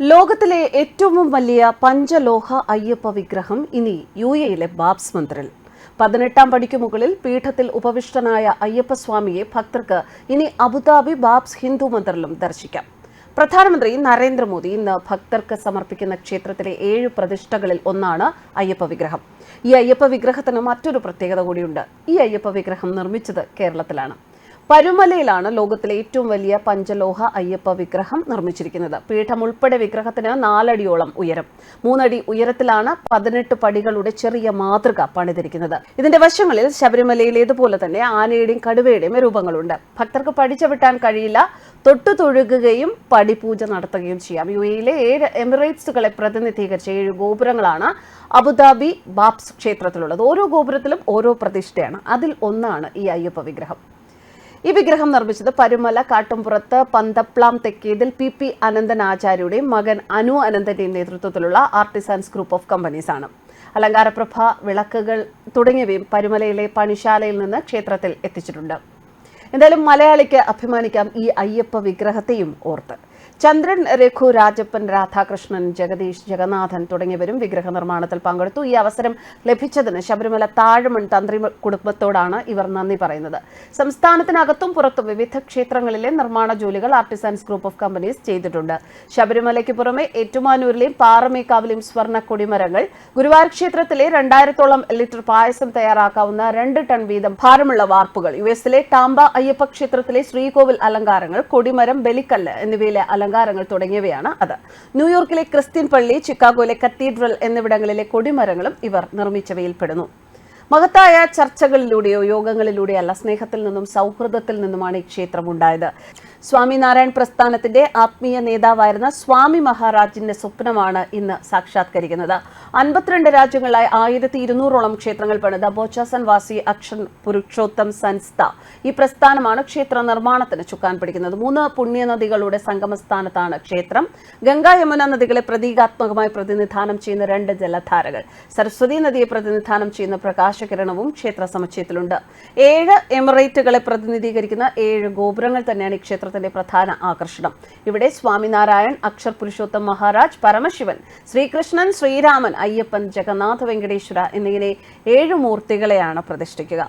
ലോകത്തിലെ ഏറ്റവും വലിയ പഞ്ചലോഹ അയ്യപ്പ വിഗ്രഹം ഇനി യു എയിലെ ബാബ്സ് മന്ദിറിൽ. പതിനെട്ടാം പടിക്ക് മുകളിൽ പീഠത്തിൽ ഉപവിഷ്ടനായ അയ്യപ്പസ്വാമിയെ ഭക്തർക്ക് ഇനി അബുദാബി ബാബ്സ് ഹിന്ദു മന്ദിറിലും ദർശിക്കാം. പ്രധാനമന്ത്രി നരേന്ദ്രമോദി ഇന്ന് ഭക്തർക്ക് സമർപ്പിക്കുന്ന ക്ഷേത്രത്തിലെ ഏഴ് പ്രതിഷ്ഠകളിൽ ഒന്നാണ് അയ്യപ്പ വിഗ്രഹം. ഈ അയ്യപ്പ വിഗ്രഹത്തിന് മറ്റൊരു പ്രത്യേകത കൂടിയുണ്ട്. ഈ അയ്യപ്പ വിഗ്രഹം നിർമ്മിച്ചത് കേരളത്തിലാണ്. പരുമലയിലാണ് ലോകത്തിലെ ഏറ്റവും വലിയ പഞ്ചലോഹ അയ്യപ്പ വിഗ്രഹം നിർമ്മിച്ചിരിക്കുന്നത്. പീഠം ഉൾപ്പെടെ വിഗ്രഹത്തിന് നാലടിയോളം ഉയരം. മൂന്നടി ഉയരത്തിലാണ് പതിനെട്ട് പടികളുടെ ചെറിയ മാതൃക പണിതിരിക്കുന്നത്. ഇതിന്റെ വശങ്ങളിൽ ശബരിമലയിലേതുപോലെ തന്നെ ആനയുടെയും കടുവയുടെയും രൂപങ്ങളുണ്ട്. ഭക്തർക്ക് പഠിച്ചവിട്ടാൻ കഴിയില്ല. തൊട്ടു തൊഴുകുകയും പടിപൂജ നടത്തുകയും ചെയ്യാം. യു എയിലെ ഏഴ് എമിറേറ്റ്സുകളെ പ്രതിനിധീകരിച്ച ഏഴ് ഗോപുരങ്ങളാണ് അബുദാബി ബാപ്സ് ക്ഷേത്രത്തിലുള്ളത്. ഓരോ ഗോപുരത്തിലും ഓരോ പ്രതിഷ്ഠയാണ്. അതിൽ ഒന്നാണ് ഈ അയ്യപ്പ വിഗ്രഹം. ഈ വിഗ്രഹം നിർമ്മിച്ചത് പരുമല കാട്ടുംപുറത്ത് പന്തപ്ലാം തെക്കേതിൽ പി പി അനന്തൻ ആചാര്യയുടെയും മകൻ അനു അനന്തന്റെയും നേതൃത്വത്തിലുള്ള ആർട്ടിസൻസ് ഗ്രൂപ്പ് ഓഫ് കമ്പനീസ് ആണ്. അലങ്കാരപ്രഭ വിളക്കുകൾ തുടങ്ങിയവയും പരുമലയിലെ പണിശാലയിൽ നിന്ന് ക്ഷേത്രത്തിൽ എത്തിച്ചിട്ടുണ്ട്. എന്തായാലും മലയാളിക്ക് അഭിമാനിക്കാം ഈ അയ്യപ്പ വിഗ്രഹത്തെയും ഓർത്ത്. ചന്ദ്രൻ രഘു രാജപ്പൻ രാധാകൃഷ്ണൻ ജഗദീഷ് ജഗന്നാഥൻ തുടങ്ങിയവരും വിഗ്രഹ നിർമ്മാണത്തിൽ പങ്കെടുത്തു. ഈ അവസരം ലഭിച്ചതിന് ശബരിമല താഴമൺ തന്ത്രി കുടുംബത്തോടാണ് ഇവർ നന്ദി പറയുന്നത്. സംസ്ഥാനത്തിനകത്തും പുറത്തും വിവിധ ക്ഷേത്രങ്ങളിലെ നിർമ്മാണ ജോലികൾ ആർട്ടിസൻസ് ഗ്രൂപ്പ് ഓഫ് കമ്പനീസ് ചെയ്തിട്ടുണ്ട്. ശബരിമലയ്ക്ക് പുറമെ ഏറ്റുമാനൂരിലെയും പാറമേക്കാവിലെയും സ്വർണ കൊടിമരങ്ങൾ ഗുരുവായൂർ ക്ഷേത്രത്തിലെ രണ്ടായിരത്തോളം ലിറ്റർ പായസം തയ്യാറാക്കാവുന്ന രണ്ട് ടൺ വീതം ഭാരമുള്ള വാർപ്പുകൾ യു എസിലെ ടാമ്പ അയ്യപ്പ ക്ഷേത്രത്തിലെ ശ്രീകോവിൽ അലങ്കാരങ്ങൾ കൊടിമരം ബലിക്കല്ല് എന്നിവയിലെ അലങ്കാരങ്ങൾ തുടങ്ങിയവയാണ് അത്. ന്യൂയോർക്കിലെ ക്രിസ്ത്യൻ പള്ളി ചിക്കാഗോയിലെ കത്തീഡ്രൽ എന്നിവിടങ്ങളിലെ കൊടിമരങ്ങളും ഇവർ നിർമ്മിച്ചവയിൽപ്പെടുന്നു. മഹത്തായ ചർച്ചകളിലൂടെയോ യോഗങ്ങളിലൂടെയോ അല്ല സ്നേഹത്തിൽ നിന്നും സൗഹൃദത്തിൽ നിന്നുമാണ് ഈ ക്ഷേത്രം ഉണ്ടായത് സ്വാമിനാരായൺ പ്രസ്ഥാനത്തിന്റെ ആത്മീയ നേതാവായിരുന്ന സ്വാമി മഹാരാജിന്റെ സ്വപ്നമാണ് ഇന്ന് സാക്ഷാത്കരിക്കുന്നത്. അൻപത്തിരണ്ട് രാജ്യങ്ങളിലായി ആയിരത്തി ഇരുന്നൂറോളം ക്ഷേത്രങ്ങൾ പണിത ബോച്ചാസൻ വാസി അക്ഷൻ പുരുക്ഷോത്തം സൻസ്ഥ ഈ പ്രസ്ഥാനമാണ് ക്ഷേത്ര നിർമ്മാണത്തിന് ചുക്കാൻ പിടിക്കുന്നത്. മൂന്ന് പുണ്യനദികളുടെ സംഗമസ്ഥാനത്താണ് ക്ഷേത്രം. ഗംഗാ യമുന നദികളെ പ്രതീകാത്മകമായി പ്രതിനിധാനം ചെയ്യുന്ന രണ്ട് ജലധാരകൾ. സരസ്വതി നദിയെ പ്രതിനിധാനം ചെയ്യുന്ന പ്രകാശകിരണവും ക്ഷേത്ര സമുച്ചയത്തിലുണ്ട്. ഏഴ് എമിറേറ്റുകളെ പ്രതിനിധീകരിക്കുന്ന ഏഴ് ഗോപുരങ്ങൾ തന്നെയാണ് ഈ ക്ഷേത്രത്തിന്റെ പ്രധാന ആകർഷണം. ഇവിടെ സ്വാമിനാരായൺ അക്ഷർ പുരുഷോത്തം മഹാരാജ് പരമശിവൻ ശ്രീകൃഷ്ണൻ ശ്രീരാമൻ അയ്യപ്പൻ ജഗന്നാഥ വെങ്കടേശ്വര എന്നിങ്ങനെ ഏഴ് മൂർത്തികളെയാണ് പ്രതിഷ്ഠിക്കുക.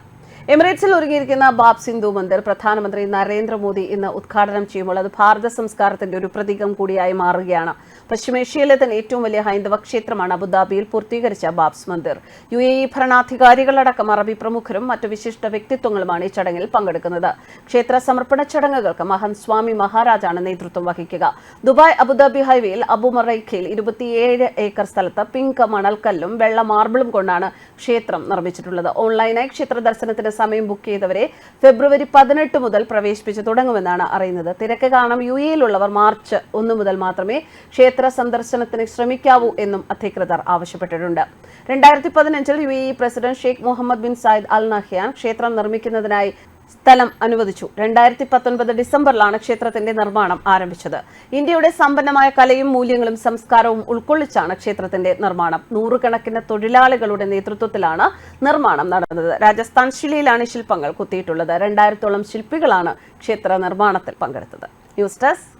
എമിറേറ്റ്സിൽ ഒരുങ്ങിയിരിക്കുന്ന ബാബ് സിന്ധു മന്ദിർ പ്രധാനമന്ത്രി നരേന്ദ്രമോദി ഇന്ന് ഉദ്ഘാടനം ചെയ്യുമ്പോൾ അത് ഭാരത സംസ്കാരത്തിന്റെ ഒരു പ്രതീകം കൂടിയായി മാറുകയാണ്. പശ്ചിമേഷ്യയിലെ തന്നെ ഏറ്റവും വലിയ ഹൈന്ദവ ക്ഷേത്രമാണ് അബുദാബിയിൽ പൂർത്തീകരിച്ച BAPS Mandir. U A E ഭരണാധികാരികളടക്കം അറബി പ്രമുഖരും മറ്റു വിശിഷ്ട വ്യക്തിത്വങ്ങളുമാണ് ഈ ചടങ്ങിൽ പങ്കെടുക്കുന്നത്. ക്ഷേത്ര സമർപ്പണ ചടങ്ങുകൾക്ക് മഹൻ സ്വാമി മഹാരാജാണ് നേതൃത്വം വഹിക്കുക. ദുബായ് അബുദാബി ഹൈവേയിൽ അബുമറൈഖയിൽ ഇരുപത്തിയേഴ് ഏക്കർ സ്ഥലത്ത് പിങ്ക് മണൽക്കല്ലും വെള്ള മാർബിളും കൊണ്ടാണ് ക്ഷേത്രം നിർമ്മിച്ചിട്ടുള്ളത്. ഓൺലൈനായി ക്ഷേത്ര ദർശനത്തിന് സമയം ബുക്ക് ചെയ്തവരെ ഫെബ്രുവരി പതിനെട്ട് മുതൽ പ്രവേശിപ്പിച്ച് തുടങ്ങുമെന്നാണ് അറിയുന്നത്. തിരക്ക് കാരണം യു എയിലുള്ളവർ മാർച്ച് ഒന്ന് മുതൽ മാത്രമേ ക്ഷേത്ര സന്ദർശനത്തിന് ശ്രമിക്കാവൂ എന്നും അധികൃതർ ആവശ്യപ്പെട്ടിട്ടുണ്ട്. രണ്ടായിരത്തി പതിനഞ്ചിൽ U A president Sheikh Mohammed bin Zayed Al Nahyan ക്ഷേത്രം നിർമ്മിക്കുന്നതിനായി സ്ഥലം അനുവദിച്ചു. രണ്ടായിരത്തി പത്തൊൻപത് ഡിസംബറിലാണ് ക്ഷേത്രത്തിന്റെ നിർമ്മാണം ആരംഭിച്ചത്. ഇന്ത്യയുടെ സമ്പന്നമായ കലയും മൂല്യങ്ങളും സംസ്കാരവും ഉൾക്കൊള്ളിച്ചാണ് ക്ഷേത്രത്തിന്റെ നിർമ്മാണം. നൂറുകണക്കിന് തൊഴിലാളികളുടെ നേതൃത്വത്തിലാണ് നിർമ്മാണം നടന്നത്. രാജസ്ഥാൻ ശിലയിലാണ് ശില്പങ്ങൾ കുത്തിയിട്ടുള്ളത്. രണ്ടായിരത്തോളം ശില്പികളാണ് ക്ഷേത്ര നിർമ്മാണത്തിൽ പങ്കെടുത്തത്. News desk